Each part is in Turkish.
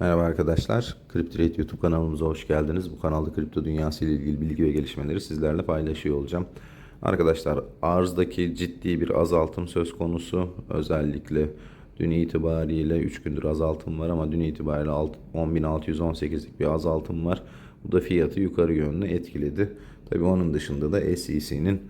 Merhaba arkadaşlar. CryptoRate YouTube kanalımıza hoş geldiniz. Bu kanalda kripto dünyası ile ilgili bilgi ve gelişmeleri sizlerle paylaşıyor olacağım. Arkadaşlar arzdaki ciddi bir azaltım söz konusu. Özellikle dün itibariyle 3 gündür azaltım var ama dün itibariyle alt- 10.618'lik bir azaltım var. Bu da fiyatı yukarı yönlü etkiledi. Tabii onun dışında da SEC'nin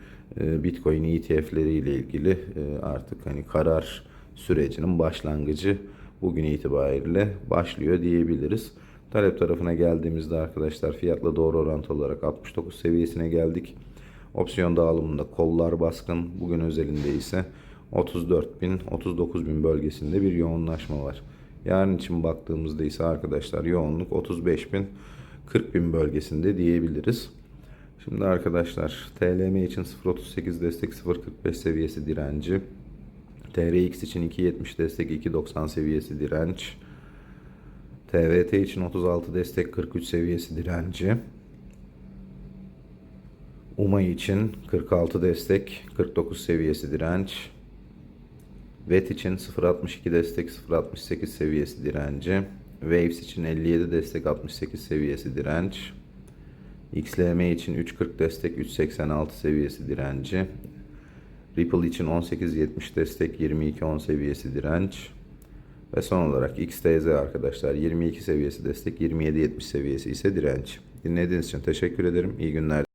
e, Bitcoin ETF'leri ile ilgili e, artık hani karar sürecinin başlangıcı bugün itibariyle başlıyor diyebiliriz. Talep tarafına geldiğimizde arkadaşlar fiyatla doğru orantılı olarak 69 seviyesine geldik. Opsiyon dağılımında kollar baskın. Bugün özelinde ise 34 bin 39 bin bölgesinde bir yoğunlaşma var. Yarın için baktığımızda ise arkadaşlar yoğunluk 35 bin 40 bin bölgesinde diyebiliriz. Şimdi arkadaşlar TLM için 0.38 destek 0.45 seviyesi direnci. TRX için 2.70 destek 2.90 seviyesi direnç. TVT için 36 destek 43 seviyesi direnci. UMA için 46 destek 49 seviyesi direnç. VET için 0.62 destek 0.68 seviyesi direnci. Waves için 57 destek 68 seviyesi direnç. XLM için 3.40 destek 3.86 seviyesi direnci. Ripple için 18.70 destek 22.10 seviyesi direnç. Ve son olarak XTZ arkadaşlar 22 seviyesi destek 27.70 seviyesi ise direnç. Dinlediğiniz için teşekkür ederim. İyi günler.